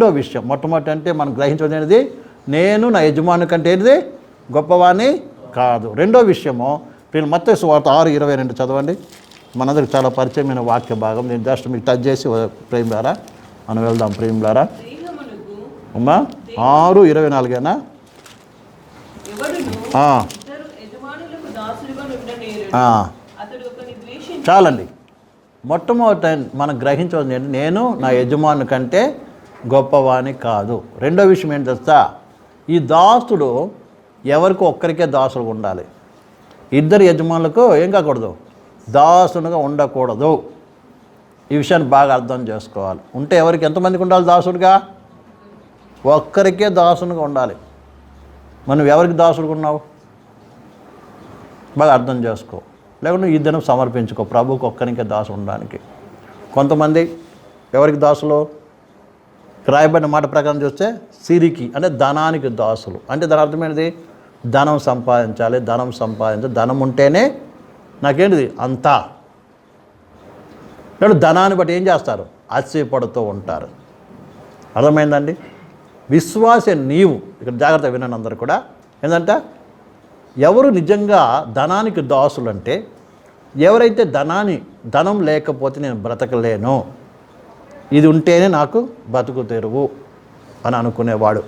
రెండో విషయం. మొట్టమొదటి అంటే మనం గ్రహించబడినది నేను నా యజమాని కంటే ఏంటిది? గొప్పవాణి కాదు. రెండో విషయము వీళ్ళు మొత్తం సువార్త ఆరు ఇరవై రెండు చదవండి. మనందరికి చాలా పరిచయమైన వాక్య భాగం. నేను జస్ట్ మీకు టచ్ చేసి ప్రేమిలారా? మనం వెళ్దాం ప్రేమిలారా? దేహమునకు అమ్మా ఆరు ఇరవై నాలుగేనా? చాలండి. మొట్టమొదట మనం గ్రహించవలసింది నేను నా యజమాని కంటే గొప్పవాణి కాదు. రెండో విషయం ఏంటి తెస్తా ఈ దాసుడు ఎవరికి ఒక్కరికే దాసుడు ఉండాలి. ఇద్దరు యజమానులకు ఏం కాకూడదు? దాసునిగా ఉండకూడదు. ఈ విషయాన్ని బాగా అర్థం చేసుకోవాలి. ఉంటే ఎవరికి ఎంతమందికి ఉండాలి దాసుడుగా? ఒక్కరికే దాసునిగా ఉండాలి. మనం ఎవరికి దాసుడుగా ఉన్నావు? బాగా అర్థం చేసుకో. లేకుంటే ఈ దినం సమర్పించుకో. ప్రభుకి ఒక్కరికే దాసు ఉండడానికి. కొంతమంది ఎవరికి దాసులు? రాయబడిన మాట ప్రకారం చూస్తే సిరికి అంటే ధనానికి దాసులు. అంటే దాని అర్థం ధనం సంపాదించాలి ధనం సంపాదించాలి ధనం ఉంటేనే నాకేంటిది? అంతా. నేను ధనాన్ని బట్టి ఏం చేస్తారు? ఆశ్చర్యపడుతూ ఉంటారు. అర్థమైందండి? విశ్వాస నీవు. ఇక్కడ జాగ్రత్త వినండి అందరు కూడా. ఏంటంటే ఎవరు నిజంగా ధనానికి దాసులు అంటే ఎవరైతే ధనాన్ని ధనం లేకపోతే నేను బ్రతకలేను. ఇది ఉంటేనే నాకు బతుకు తెరువు అని అనుకునేవాడు.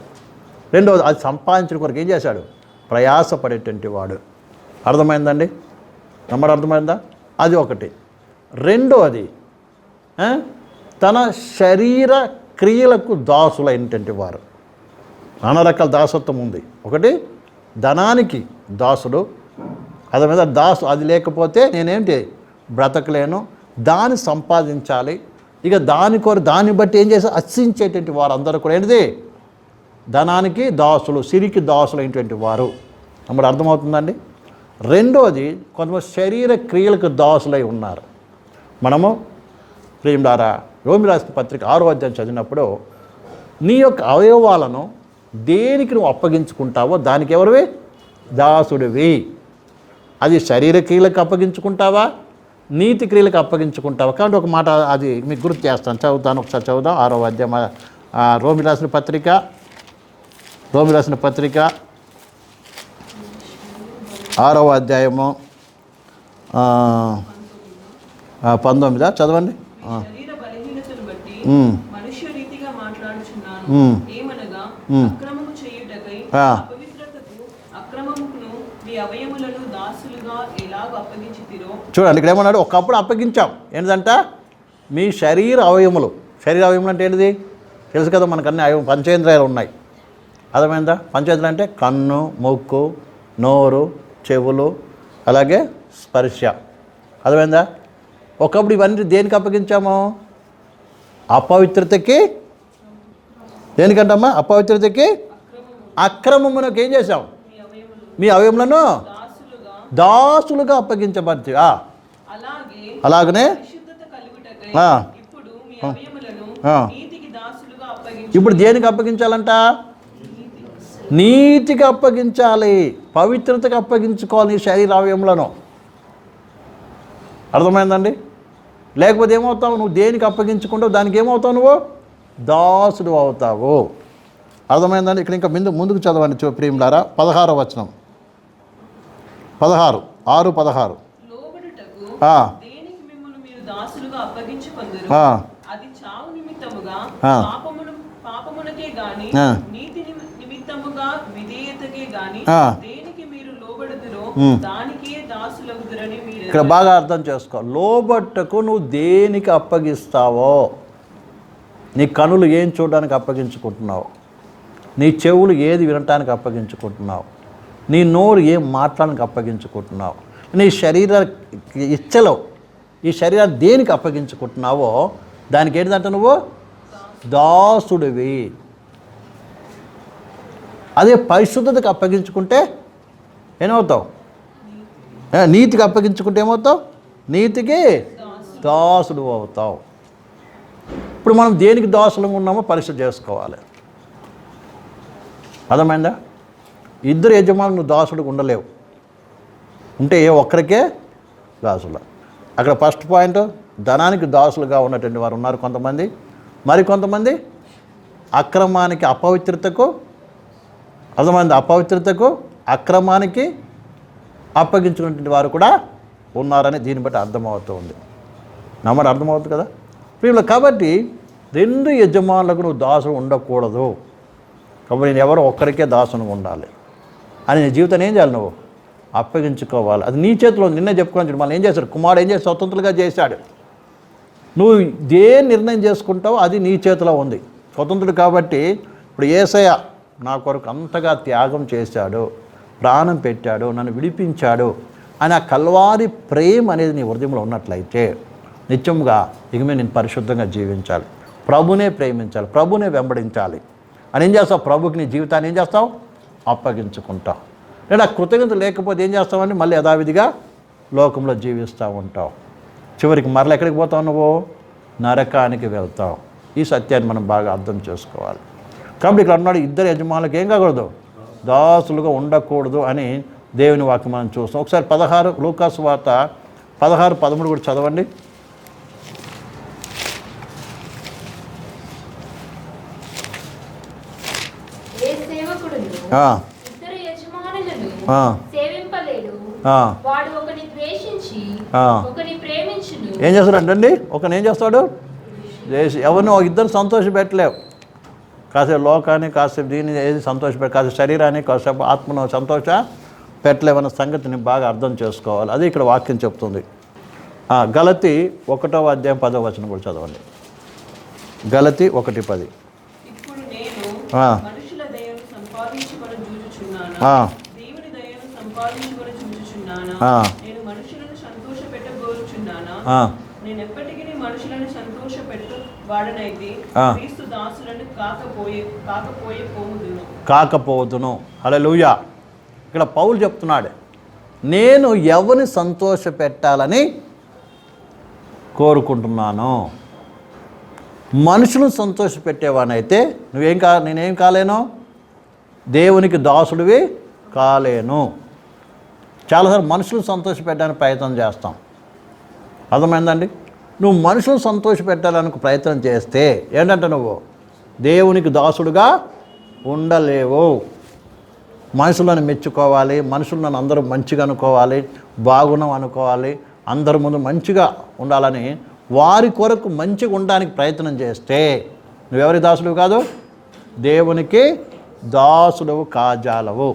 రెండవది అది సంపాదించిన కొరకు ఏం చేశాడు? ప్రయాసపడేటువంటి వాడు. అర్థమైందండి? నమ్మడం అర్థమైందా? అది ఒకటి. రెండవది తన శరీర క్రియలకు దాసులైనటువంటి వారు. నానా రకాల దాసత్వం ఉంది. ఒకటి ధనానికి దాసుడు. అదే మీద దాసు అది లేకపోతే నేనేంటి? బ్రతకలేను. దాన్ని సంపాదించాలి. ఇక దాని కొర దాన్ని బట్టి ఏం చేసి అర్చించేటువంటి వారు అందరూ కూడా ఏంటిది? ధనానికి దాసులు సిరికి దాసులు అయినటువంటి వారు. మరి అర్థమవుతుందండి? రెండోది కొంతమంది శరీర క్రియలకు దాసులై ఉన్నారు. మనము ప్రేమిడారా రోమి రాసిన పత్రిక ఆరో అధ్యాయం చదివినప్పుడు నీ యొక్క అవయవాలను దేనికి నువ్వు అప్పగించుకుంటావో దానికి ఎవరివి? దాసుడివి. అది శరీర క్రియలకు అప్పగించుకుంటావా? నీతి క్రియలకు అప్పగించుకుంటావా. కాబట్టి ఒక మాట అది మీకు గుర్తు చేస్తాను. చదువుతాను ఒకసారి చదువుదాం. ఆరో అధ్యాయం రోమి రాసిన పత్రిక రోమి రాసిన పత్రిక ఆరవ అధ్యాయము పంతొమ్మిదా? చదవండి. ఏమనగా. అక్రమము చేయుటకై. అపవిత్రతకు మీ చూడండి ఇక్కడ ఏమన్నాడు? ఒకప్పుడు అప్పగించాం. ఏంటంట మీ శరీర అవయములు శరీర అవయములు అంటే ఏంటిది? తెలుసు కదా మనకు అన్ని అవయవం పంచేంద్రియాలు ఉన్నాయి. అర్థమైందా? పంచేంద్రియాలు అంటే కన్ను ముక్కు నోరు చెవులు అలాగే స్పర్శ. అర్థమైందా? ఒకప్పుడు ఇవన్నీ దేనికి అప్పగించాము? అపవిత్రతకి. దేనికంటమ్మా? అపవిత్రతకి అక్రమమునకు ఏం చేసాం మీ అవయములను దాసులుగా అప్పగించబడి అలాగే అలాగనే. ఇప్పుడు దేనికి అప్పగించాలంట? నీతికి అప్పగించాలి. పవిత్రతకు అప్పగించుకోవాలి నీ శరీర అవయములను. అర్థమైందండి? లేకపోతే ఏమవుతావు? నువ్వు దేనికి అప్పగించుకుంటావు? దానికి ఏమవుతావు నువ్వు? దాసుడు అవుతావు. అర్థమైందండి? ఇక్కడ ఇంకా ముందు ముందుకు చదవండి చూ ప్రియులారా. పదహారో వచనం. పదహారు ఆరు పదహారు. ఇక్కడ బాగా అర్థం చేసుకో. లోబట్టకు నువ్వు దేనికి అప్పగిస్తావో? నీ కనులు ఏం చూడడానికి అప్పగించుకుంటున్నావు? నీ చెవులు ఏది వినటానికి అప్పగించుకుంటున్నావు? నీ నోరు ఏం మాట్లాడడానికి అప్పగించుకుంటున్నావు? నీ శరీర ఇచ్చలో ఈ శరీరాన్ని దేనికి అప్పగించుకుంటున్నావో దానికి ఏంటంటే నువ్వు? దాసుడివి. అదే పరిశుద్ధతకు అప్పగించుకుంటే ఏమవుతావు? నీతికి అప్పగించుకుంటే ఏమవుతావు? నీతికి దాసుడు అవుతావు. ఇప్పుడు మనం దేనికి దాసులుగా ఉన్నామో పరీక్ష చేసుకోవాలి. అర్థమైందా? ఇద్దరు యజమానులు నువ్వు దాసుడికి ఉండలేవు. ఉంటే ఏ ఒక్కరికే దాసులు. అక్కడ ఫస్ట్ పాయింట్ ధనానికి దాసులుగా ఉన్నటువంటి వారు ఉన్నారు కొంతమంది. మరి కొంతమంది అక్రమానికి అపవిత్రతకు అర్థమైంది అపవిత్రతకు అక్రమానికి అప్పగించుకున్నటువంటి వారు కూడా ఉన్నారని దీన్ని బట్టి అర్థమవుతుంది నమ్మడం అర్థమవుతుంది కదా? వీళ్ళు కాబట్టి రెండు యజమానులకు నువ్వు దాసుడు ఉండకూడదు. కాబట్టి నేను ఎవరో ఒక్కరికే దాసును ఉండాలి. అని నీ జీవితాన్ని ఏం చేయాలి నువ్వు? అప్పగించుకోవాలి. అది నీ చేతిలో ఉంది. నిన్నే చెప్పుకోవాలి మళ్ళీ ఏం చేశాడు? కుమారుడు ఏం చేసి స్వతంత్రులుగా చేశాడు? నువ్వు ఏ నిర్ణయం చేసుకుంటావో అది నీ చేతిలో ఉంది. స్వతంత్రుడు కాబట్టి ఇప్పుడు ఏసయ నా కొరకు అంతగా త్యాగం చేశాడు. ప్రాణం పెట్టాడు. నన్ను విడిపించాడు. అని ఆ కల్వారి ప్రేమ అనేది నీ హృదయంలో ఉన్నట్లయితే నిత్యంగా ఇక మీద నేను పరిశుద్ధంగా జీవించాలి. ప్రభునే ప్రేమించాలి. ప్రభునే వెంబడించాలి. అని ఏం చేస్తావు? ప్రభుకి నీ జీవితాన్ని ఏం చేస్తావు? అప్పగించుకుంటాం లేదా కృతజ్ఞత లేకపోతే ఏం చేస్తామని మళ్ళీ యథావిధిగా లోకంలో జీవిస్తూ ఉంటావు. చివరికి మరల ఎక్కడికి పోతావు నువ్వు? నరకానికి వెళ్తావు. ఈ సత్యాన్ని మనం బాగా అర్థం చేసుకోవాలి. కాబట్టి ఇక్కడ అన్నాడు ఇద్దరు యజమానులకు ఏం కాకూడదు? దాసులుగా ఉండకూడదు అని దేవుని వాక్యం మనం చూస్తాం. ఒకసారి పదహారు లూకాసు వార్త పదహారు పదమూడు కూడా చదవండి ఏ సేవకుడును ఆ, ఇద్దరు యజమానులను ఆ, సేవింపలేడు ఆ. వాడు ఒకని ద్వేషించి ఆ. ఒకని ప్రేమించును ఏం చేస్తాడంటండి ఒకని ఏం చేస్తాడు? ఎవరిని ఒక ఇద్దరు సంతోష పెట్టలేవు. కాసేపు లోకాన్ని కాసేపు దీన్ని ఏది సంతోష పెట్ట కాసేపు శరీరాన్ని కాసేపు ఆత్మను సంతోష పెట్టలేవన్న సంగతిని బాగా అర్థం చేసుకోవాలి. అది ఇక్కడ వాక్యం చెప్తుంది. ఆ, గలతి ఒకటో అధ్యాయం పదో వచనం కూడా చదవండి. గలతి ఒకటి పది ఇప్పుడు నేను ఆ. మనుషుల దయను సంపాదించుకొని పోముదును కాకపోతును హల్లెలూయా. ఇక్కడ పౌలు చెప్తున్నాడు నేను ఎవరిని సంతోష పెట్టాలని కోరుకుంటున్నాను? మనుషులను సంతోష పెట్టేవానైతే నువ్వేం కా నేనేం కాలేను? దేవునికి దాసుడివి కాలేను. చాలాసార్లు మనుషులను సంతోషపెట్టడానికి ప్రయత్నం చేస్తాం. అర్థమైందండి? నువ్వు మనుషులు సంతోష పెట్టాలని ప్రయత్నం చేస్తే ఏంటంటే నువ్వు? దేవునికి దాసుడుగా ఉండలేవు. మనుషులను మెచ్చుకోవాలి మనుషులను అందరూ మంచిగా అనుకోవాలి బాగున్నాం అనుకోవాలి అందరి ముందు మంచిగా ఉండాలని వారి కొరకు మంచిగా ఉండడానికి ప్రయత్నం చేస్తే నువ్వెవరి దాసుడు కాదు? దేవునికి దాసుడవు కాజాలవు.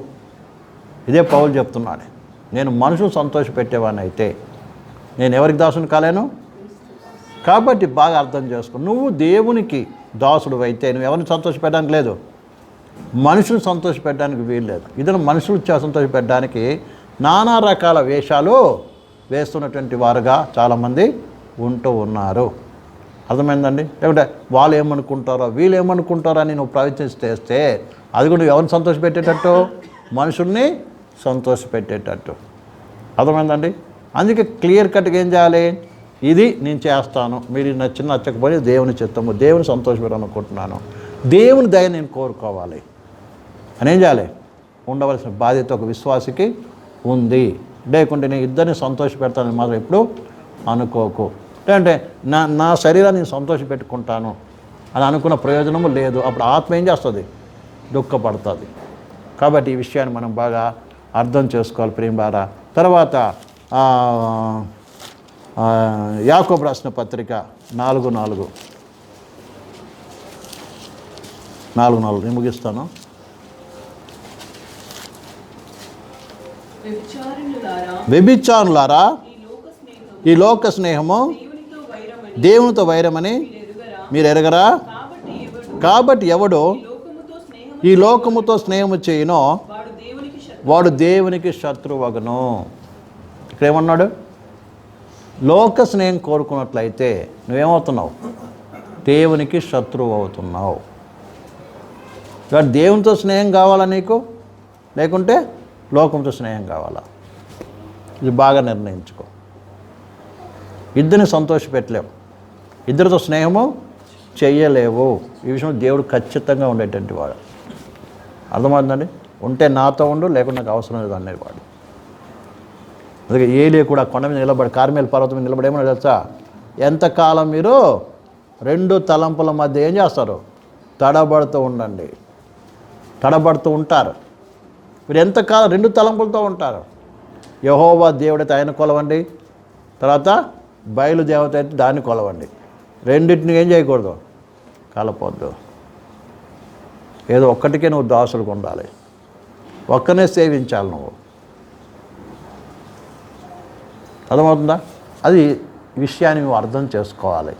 ఇదే పౌలు చెప్తున్నాడు. నేను మనుషులు సంతోషపెట్టేవాడిని అయితే నేను ఎవరికి దాసుని కాలేను? కాబట్టి బాగా అర్థం చేసుకో. నువ్వు దేవునికి దాసుడు అయితే నువ్వు ఎవరిని సంతోషపెట్టడానికి లేదు? మనుషులు సంతోషపెట్టడానికి వీలు లేదు. ఇతను మనుషులు సంతోషపెట్టడానికి నానా రకాల వేషాలు వేస్తున్నటువంటి వారుగా చాలామంది ఉంటూ ఉన్నారు. అర్థమైందండి? లేకుంటే వాళ్ళు ఏమనుకుంటారో వీళ్ళు ఏమనుకుంటారో అని నువ్వు ప్రయత్నిస్తేస్తే అది కూడా ఎవరిని సంతోషపెట్టేటట్టు? మనుషుల్ని సంతోషపెట్టేటట్టు. అర్థమైందండి? అందుకే క్లియర్ కట్గా ఏం చేయాలి? ఇది నేను చేస్తాను. మీరు నచ్చిన నచ్చకపోయి దేవుని చిత్తము దేవుని సంతోషపెట్టాలనుకుంటున్నాను దేవుని దయ నేను కోరుకోవాలి. అని ఏం చేయాలి? ఉండవలసిన బాధ్యత ఒక విశ్వాసికి ఉంది. లేకుంటే నేను ఇద్దరిని సంతోష పెడతానని మాత్రం ఎప్పుడు అనుకోకు. లేదంటే నా నా శరీరాన్ని నేను సంతోష పెట్టుకుంటాను అని అనుకున్న ప్రయోజనము లేదు. అప్పుడు ఆత్మ ఏం చేస్తుంది? దుఃఖపడుతుంది. కాబట్టి ఈ విషయాన్ని మనం బాగా అర్థం చేసుకోవాలి ప్రేమారా తర్వాత యాకోబు రాసిన పత్రిక నాలుగు నాలుగు. నాలుగు నాలుగు నేను ముగిస్తాను. వ్యభిచారులారా ఈ లోక స్నేహము దేవునితో వైరమని మీరు ఎరగరా కాబట్టి ఎవడు ఈ లోకముతో స్నేహము చేయునో వాడు దేవునికి శత్రువగను. ఇక్కడ ఏమన్నాడు లోక స్నేహం కోరుకున్నట్లయితే నువ్వేమవుతున్నావు? దేవునికి శత్రువు అవుతున్నావు కాబట్టి దేవునితో స్నేహం కావాలా నీకు? లేకుంటే లోకంతో స్నేహం కావాలా? ఇది బాగా నిర్ణయించుకో. ఇద్దరిని సంతోషపెట్టలేవు. ఇద్దరితో స్నేహము చెయ్యలేవు ఈ విషయంలో దేవుడు ఖచ్చితంగా ఉండేటువంటి వాడు. అర్థమవుతుందండి? ఉంటే నాతో ఉండు లేకుండా నాకు అవసరం లేదు అనేది వాడు. అందుకే ఏలియా కూడా కొండ మీద నిలబడి కార్మేల పర్వతం మీద నిలబడి ఏమన్నా తెలుసా? ఎంతకాలం మీరు రెండు తలంపుల మధ్య ఏం చేస్తారు? తడబడుతూ ఉండండి. తడబడుతూ ఉంటారు. మీరు ఎంతకాలం రెండు తలంపులతో ఉంటారు? యహోవా దేవుడైతే ఆయన కొలవండి. తర్వాత బయలు దేవత అయితే దాన్ని కొలవండి. రెండింటిని ఏం చేయకూడదు? కలపొద్దు. ఏదో ఒక్కటికే నువ్వు దాసులకు ఉండాలి. ఒక్కనే సేవించాలి నువ్వు. అర్థమవుతుందా? అది విషయాన్ని నువ్వు అర్థం చేసుకోవాలి.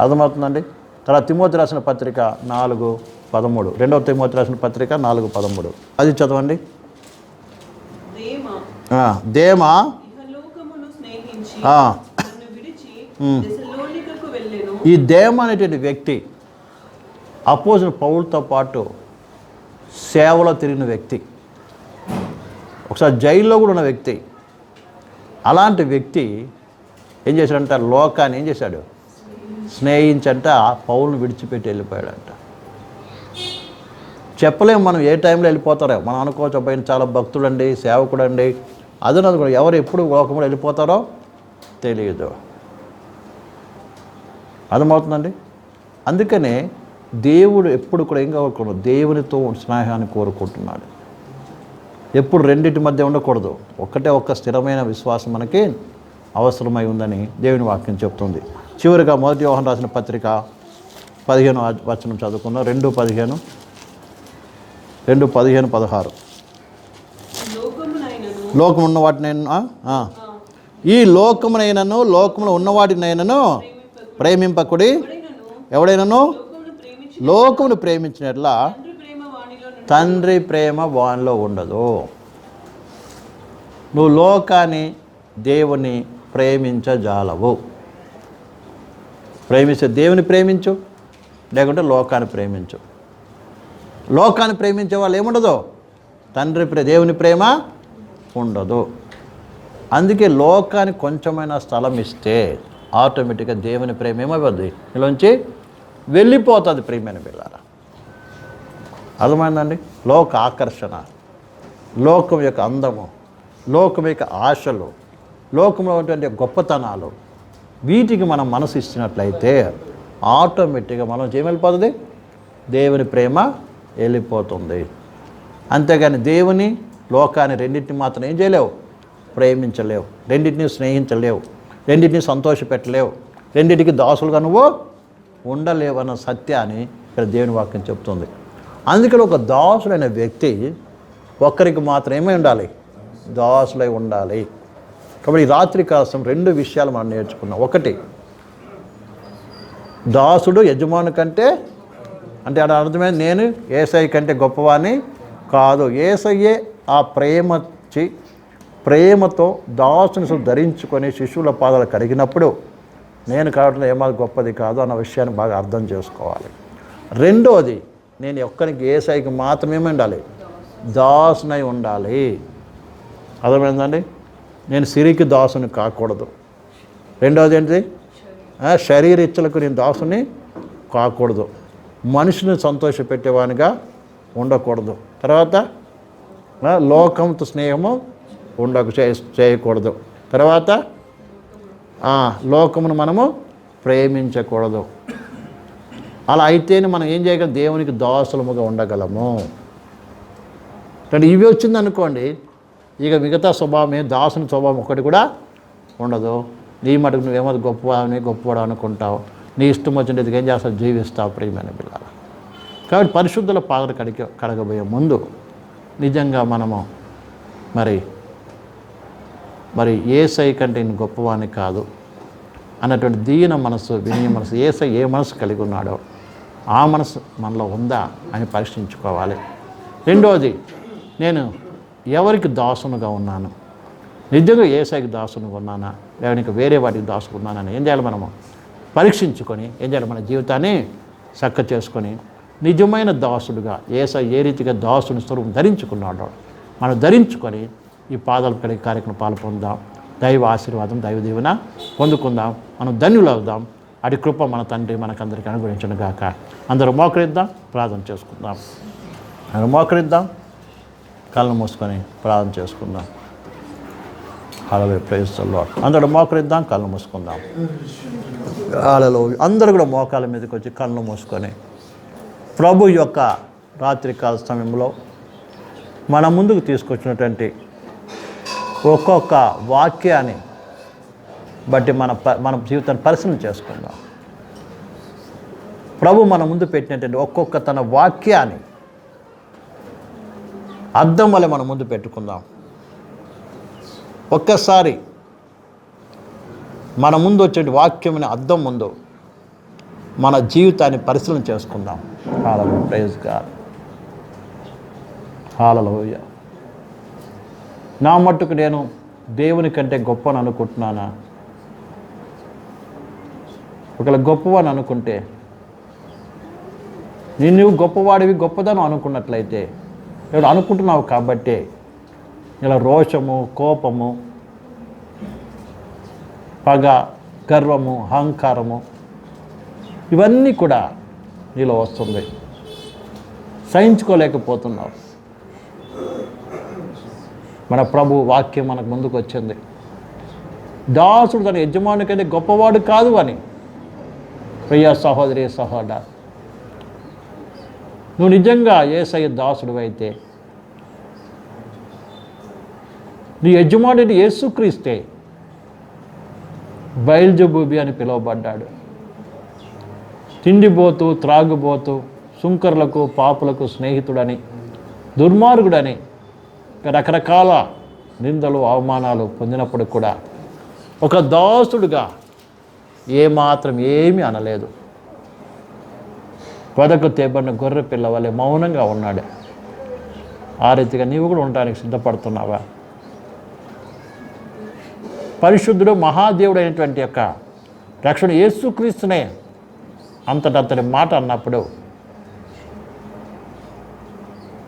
అర్థమవుతుందండి? తర్వాత తిమోతి రాసిన పత్రిక నాలుగు పదమూడు. రెండవ తిమోతి రాసిన పత్రిక నాలుగు పదమూడు. అది చదవండి. దేమ. ఈ దేమ అనేటువంటి వ్యక్తి అపోజిట్ పౌలతో పాటు సేవలో తిరిగిన వ్యక్తి. ఒకసారి జైల్లో కూడా ఉన్న వ్యక్తి. అలాంటి వ్యక్తి ఏం చేశాడంట? లోకాన్ని ఏం చేశాడు? స్నేహించంట పౌలను విడిచిపెట్టి వెళ్ళిపోయాడంట. చెప్పలేము మనం ఏ టైంలో వెళ్ళిపోతారో. మనం అనుకోవచ్చు చాలా భక్తుడు చాలా భక్తుడండి సేవకుడండి. అదనది కూడా ఎవరు ఎప్పుడు లోకంలో వెళ్ళిపోతారో తెలియదు అర్థమవుతుందండి? అందుకనే దేవుడు ఎప్పుడు కూడా ఏం కోరుకోడు దేవునితో స్నేహాన్ని కోరుకుంటున్నాడు. ఎప్పుడు రెండింటి మధ్య ఉండకూడదు. ఒక్కటే ఒక్క స్థిరమైన విశ్వాసం మనకి అవసరమై ఉందని దేవుని వాక్యం చెప్తుంది. చివరిగా మొదటి వ్యవహారం రాసిన పత్రిక పదిహేను వచనం చదువుకున్నాం రెండు పదిహేను రెండు పదిహేను పదహారు. లోకం ఉన్న వాటినైనా ఈ లోకమునైనను లోకములో ఉన్నవాటినైనను ప్రేమింపకుడి ఎవడైనను ఎవడైనను? లోకమును ప్రేమించి లోకమును ప్రేమించినట్లా తండ్రి ప్రేమ వానిలో ఉండదు. నువ్వు లోకాన్ని దేవుని ప్రేమించజాలవు. ప్రేమించే దేవుని ప్రేమించు లేకుంటే లోకాన్ని ప్రేమించు. లోకాన్ని ప్రేమించే వాళ్ళు ఏముండదు? తండ్రి ప్రే దేవుని ప్రేమ ఉండదు. అందుకే లోకానికి కొంచెమైనా స్థలం ఇస్తే ఆటోమేటిక్గా దేవుని ప్రేమ ఏమైపోద్ది ఇలాంచి వెళ్ళిపోతుంది ప్రియమైన బిళ్ళారా? అర్థమైందండి? లోక ఆకర్షణ లోకం యొక్క అందము లోకం యొక్క ఆశలు లోకంలో ఉన్నటువంటి గొప్పతనాలు వీటికి మనం మనసు ఇచ్చినట్లయితే ఆటోమేటిక్గా మనం చేయమళ్ళిపోతుంది దేవుని ప్రేమ వెళ్ళిపోతుంది. అంతేగాని దేవుని లోకాన్ని రెండింటిని మాత్రం ఏం చేయలేవు? ప్రేమించలేవు. రెండింటిని స్నేహించలేవు. రెండింటిని సంతోషపెట్టలేవు. రెండింటికి దాసులుగా నువ్వు ఉండలేవన్న సత్యాన్ని ఇక్కడ దేవుని వాక్యం చెప్తుంది. అందుకని ఒక దాసుడైన వ్యక్తి ఒక్కరికి మాత్రం ఏమై ఉండాలి. దాసులై ఉండాలి. కాబట్టి రాత్రి కాసం రెండు విషయాలు మనం నేర్చుకున్నాం. ఒకటి దాసుడు యజమాను కంటే అంటే అది అర్థమైంది నేను ఏసఐ కంటే గొప్పవాణ్ణి కాదు. ఏసయ్యే ఆ ప్రేమచి ప్రేమతో దాసుని ధరించుకొని శిశువుల పాదాలు కడిగినప్పుడు నేను కావడం ఏమాది గొప్పది కాదు అన్న విషయాన్ని బాగా అర్థం చేసుకోవాలి. రెండోది నేను ఒక్కరికి ఏసైకి మాత్రమే ఉండాలి దాసునై ఉండాలి. అర్థమైందండి? నేను సిరికి దాసుని కాకూడదు. రెండవది ఏంటిది? శరీర ఇచ్చలకు నేను దాసుని కాకూడదు. మనిషిని సంతోషపెట్టేవానిగా ఉండకూడదు. తర్వాత లోకంతో స్నేహము ఉండక చేయకూడదు. తర్వాత లోకమును మనము ప్రేమించకూడదు. అలా అయితేనే మనం ఏం చేయగలం? దేవునికి దాసులముగా ఉండగలము. అంటే ఇవి వచ్చింది అనుకోండి ఇక మిగతా స్వభావం ఏ దాసుని స్వభావం ఒకటి కూడా ఉండదు. నీ మటుకు నువ్వేమో గొప్పవాడిని గొప్పవాడు అనుకుంటావు. నీ ఇష్టం వచ్చినది ఏం చేస్తావు? జీవిస్తావు ప్రియమైన పిల్లలు కాబట్టి పరిశుద్ధుల పాదలు కడిగ కడగబోయే ముందు నిజంగా మనము మరి మరి ఏసై కంటే నేను గొప్పవాణ్ణి కాదు అన్నటువంటి దీన మనసు వినయ మనసు ఏసై ఏ మనసు కలిగి ఉన్నాడో ఆ మనసు మనలో ఉందా అని పరీక్షించుకోవాలి. రెండోది నేను ఎవరికి దాసునుగా ఉన్నాను? నిజంగా ఏసైకి దాసునుగా ఉన్నానా? లేకపోతే వేరే వాటికి దాసుకున్నానని ఏం చేయాలి మనము? పరీక్షించుకొని ఏం చేయాలి మన జీవితాన్ని చక్క చేసుకొని నిజమైన దాసుడుగా ఏసై ఏ రీతిగా దాసుని స్వరూపం ధరించుకున్నాడో మనం ధరించుకొని ఈ పాదాలు కడిగే కార్యక్రమం పాల్పొందాం దైవ ఆశీర్వాదం దైవ దీవెన పొందుకుందాం. మనం ధన్యులవుదాం. అడి కృప మన తండ్రి మనకందరికీ అనుగ్రహించను గాక అందరూ మోకరిద్దాం ప్రార్థన చేసుకుందాం. అందరూ మోకరిద్దాం కళ్ళు మూసుకొని ప్రార్థన చేసుకుందాం. అలవే ప్రయత్నంలో అందరూ మోకరిద్దాం కళ్ళు మూసుకుందాం. అలలో అందరూ కూడా మోకాల మీదకి వచ్చి కళ్ళు మూసుకొని ప్రభు యొక్క రాత్రికాల సమయంలో మన ముందుకు తీసుకొచ్చినటువంటి ఒక్కొక్క వాక్యాన్ని బట్టి మన ప మన జీవితాన్ని పరిశీలన చేసుకుందాం. ప్రభు మన ముందు పెట్టినటువంటి ఒక్కొక్క తన వాక్యాన్ని అర్థం వల్ల మన ముందు పెట్టుకుందాం. ఒక్కసారి మన ముందు వచ్చే వాక్యమైన అర్థం ముందు మన జీవితాన్ని పరిశీలన చేసుకుందాం. హాలలో ప్రైజ్ గారు హాలలోయ నా మట్టుకు నేను దేవుని కంటే గొప్పని అనుకుంటున్నానా? ఒకవేళ గొప్పవని అనుకుంటే నిన్ను గొప్పవాడివి గొప్పదనం అనుకున్నట్లయితే ఇప్పుడు అనుకుంటున్నావు కాబట్టే ఇలా రోషము కోపము పగ గర్వము అహంకారము ఇవన్నీ కూడా నీలో వస్తుంది. సహించుకోలేకపోతున్నావు. మన ప్రభు వాక్యం మనకు ముందుకు వచ్చింది. దాసుడు తన యజమానికంటే గొప్పవాడు కాదు అని. ప్రియ సహోదరి సహోదర నువ్వు నిజంగా ఏసయ్య దాసుడు అయితే నీ యజమానుడి యేసుక్రీస్తే బయల్జబూబి అని పిలువబడ్డాడు. తిండిపోతూ త్రాగుబోతూ సుంకర్లకు పాపులకు స్నేహితుడని దుర్మార్గుడని రకరకాల నిందలు అవమానాలు పొందినప్పుడు కూడా ఒక దాసుడుగా ఏమాత్రం ఏమీ అనలేదు. పొదకు తేబడిన గొర్రె పిల్ల మౌనంగా ఉన్నాడు. ఆ రీతిగా నీవు కూడా ఉండడానికి సిద్ధపడుతున్నావా? పరిశుద్ధుడు మహాదేవుడు అయినటువంటి యొక్క రక్షణ యేసుక్రీస్తునే అంతటంతటి మాట అన్నప్పుడు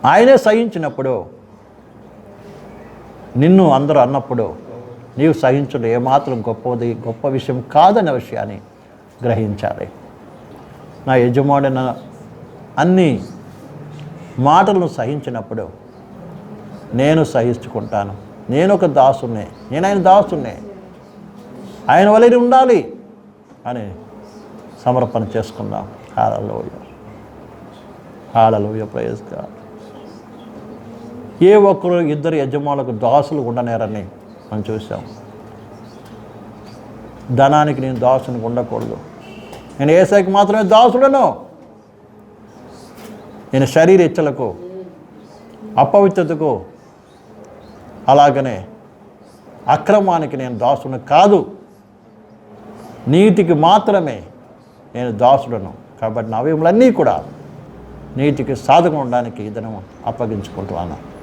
ఆయనే సహించినప్పుడు నిన్ను అందరూ అన్నప్పుడు నీవు సహించడం ఏమాత్రం గొప్పది గొప్ప విషయం కాదనే విషయాన్ని గ్రహించాలి. నా యజమాడిన అన్ని మాటలను సహించినప్పుడు నేను సహించుకుంటాను. నేను ఒక దాసునే నేను ఆయన దాసునే ఆయన వలె ఉండాలి అని సమర్పణ చేసుకుందాం. హాలలోయ హాలలోయ ప్రయోజకాలు ఏ ఒక్కరు ఇద్దరు యజమానులకు దాసులు ఉండనేరని మనం చూసాం. ధనానికి నేను దాసుని ఉండకూడదు. నేను ఏసైకి మాత్రమే దాసుడను. నేను శరీర ఇచ్చలకు అపవిత్రతకు అలాగనే అక్రమానికి నేను దాసుని కాదు. నీతికి మాత్రమే నేను దాసుడను. కాబట్టి నా అవయములన్నీ కూడా నీతికి సాధకం ఉండడానికి ఇదను అప్పగించుకుంటున్నాను.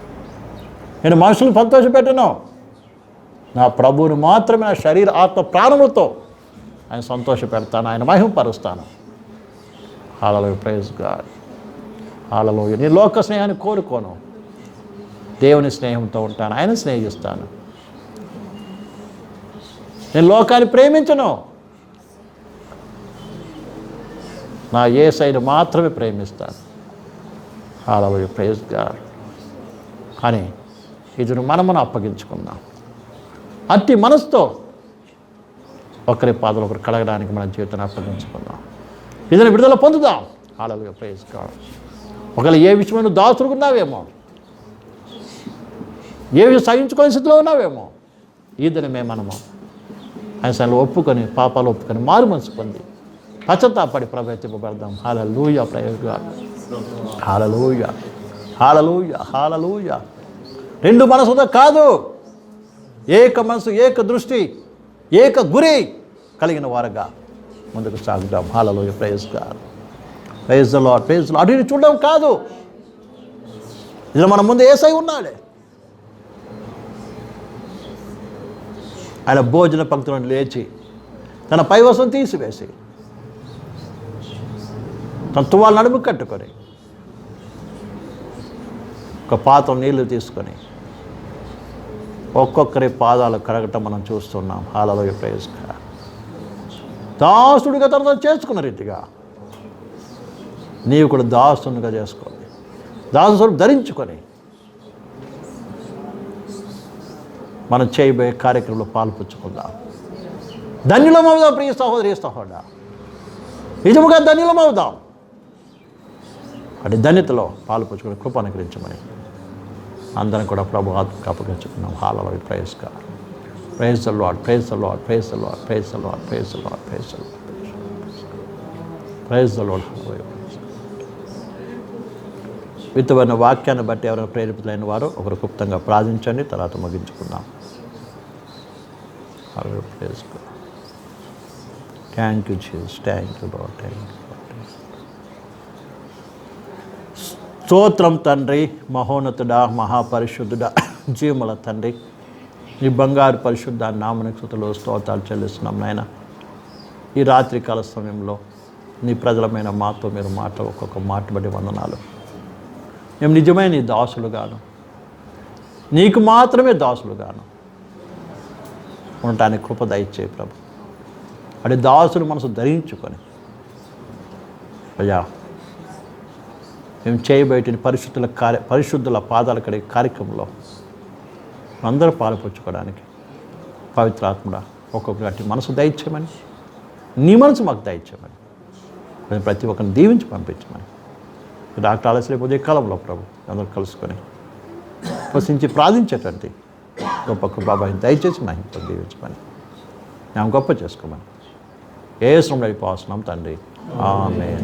నేను మనుషులను సంతోషపెట్టను. నా ప్రభువుని మాత్రమే నా శరీర ఆత్మ ప్రాణములతో ఆయన సంతోష పెడతాను ఆయన మహిమపరుస్తాను. హాలలో ప్రైజ్ గాడ్ హాలలో నేను లోక స్నేహాన్ని కోరుకోను. దేవుని స్నేహంతో ఉంటాను ఆయన స్నేహిస్తాను. నేను లోకాన్ని ప్రేమించను. నా ఏ సైడ్ మాత్రమే ప్రేమిస్తాను. హాలలో ప్రైజ్ గాడ్ అని ఇతను మనమును అప్పగించుకుందాం. అట్టి మనసుతో ఒకరి పాదలు ఒకరు కడగడానికి మన జీవితాన్ని అప్పగించుకుందాం. ఇతను విడుదల పొందుదాం. హాలలో ప్రైజ్ గాడ్ ఒకవేళ ఏ విషయమైన దాచుకున్నావేమో ఏ విషయం సహించుకునే స్థితిలో ఉన్నావేమో? ఈ దినమే మనము ఆయన సలు ఒప్పుకొని పాపాలు ఒప్పుకొని మారు మనసు పొంది పశ్చత్తాపడి ప్రవర్తింపబడదాం హాలూయ ప్రయోగాలు హాలూయ హాలూయ హాలూయ రెండు మనసుతో కాదు. ఏక మనసు ఏక దృష్టి ఏక గురి కలిగిన వారుగా ముందుకు సాగుదాం. హాలలో ప్రైజ్ గారు ప్రైజ్ లాడ్ ప్రైజ్ అటు ఇటు చూడడం కాదు. ఇది మన ముందు ఏసై ఉన్నాడే. ఆయన భోజన పంక్తులను లేచి తన పైవసం తీసివేసి తన తువాలు నడుము కట్టుకొని ఒక పాత్ర నీళ్ళు తీసుకొని ఒక్కొక్కరి పాదాలు కడగటం మనం చూస్తున్నాం. హాలలో ప్రేస్గా దాసుడిగా తర్వాత చేసుకున్న రీతిగా. నీవు కూడా దాసునిగా చేసుకోండి. స్వరూపు ధరించుకొని. మనం చేయబోయే కార్యక్రమంలో పాల్పంచుకుందాం. ధన్యులమవుదాం ప్రియ సహోదరి సహోదర నిజముగా ధన్యులమవుదాం అంటే ధన్యతలో పాలుపంచుకుని కృప అనుగ్రహించమని. అందరం కూడా ప్రభు ఆత్మకు అప్పగించుకున్నాం. హాలలో ప్రేస్గా praise lord praise lord praise lord praise lord praise lord praise lord praise lord వాక్యాన్ని బట్టి ఎవరైనా ప్రేరితులైన వారు ఒకరు గుప్తంగా ప్రార్థించండి తర్వాత ముగించుకుందాం. థ్యాంక్ యూ చీజ్ థ్యాంక్ యూ బాబు థ్యాంక్ యూ స్తోత్రం తండ్రి మహోన్నతుడా మహాపరిశుద్ధుడా జీవముల తండ్రి. నీ బంగారు పరిశుద్ధ నామనక్షతులు స్తోత్రాలు చెల్లిస్తున్నాం నాయన. ఈ రాత్రికాల సమయంలో నీ ప్రజలమైన మాతో మీరు మాట ఒక్కొక్క మాట బట్టి వందనాలు. మేము నిజమైన నీ దాసులుగాను. నీకు మాత్రమే దాసులుగాను. ఉండటానికి కృప దయచే ప్రభు. అడి దాసులు మనసు ధరించుకొని. అయ్యా మేము చేయబోయేటువంటి పరిశుద్ధుల కార్య పరిశుద్ధుల పాదాల కడిగే కార్యక్రమంలో అందరూ పాలుపంచుకోవడానికి పవిత్రాత్ముడ ఒక్కొక్క గట్టి మనసు దయచేయమని నీ మనసు మాకు దయచేయమని మేము ప్రతి ఒక్కరిని దీవించి పంపించమని. డాక్టర్ ఆలస్యం ఉదయ కాలంలో ప్రభు అందరూ కలుసుకొని వసించి ప్రార్థించేటువంటి గొప్ప కృపాబాయి దయచేసి మహింప దీవించమని. మేము గొప్ప చేసుకోమని. ఏ శ్రమలో అయిపోతున్నాం తండ్రి. ఆమె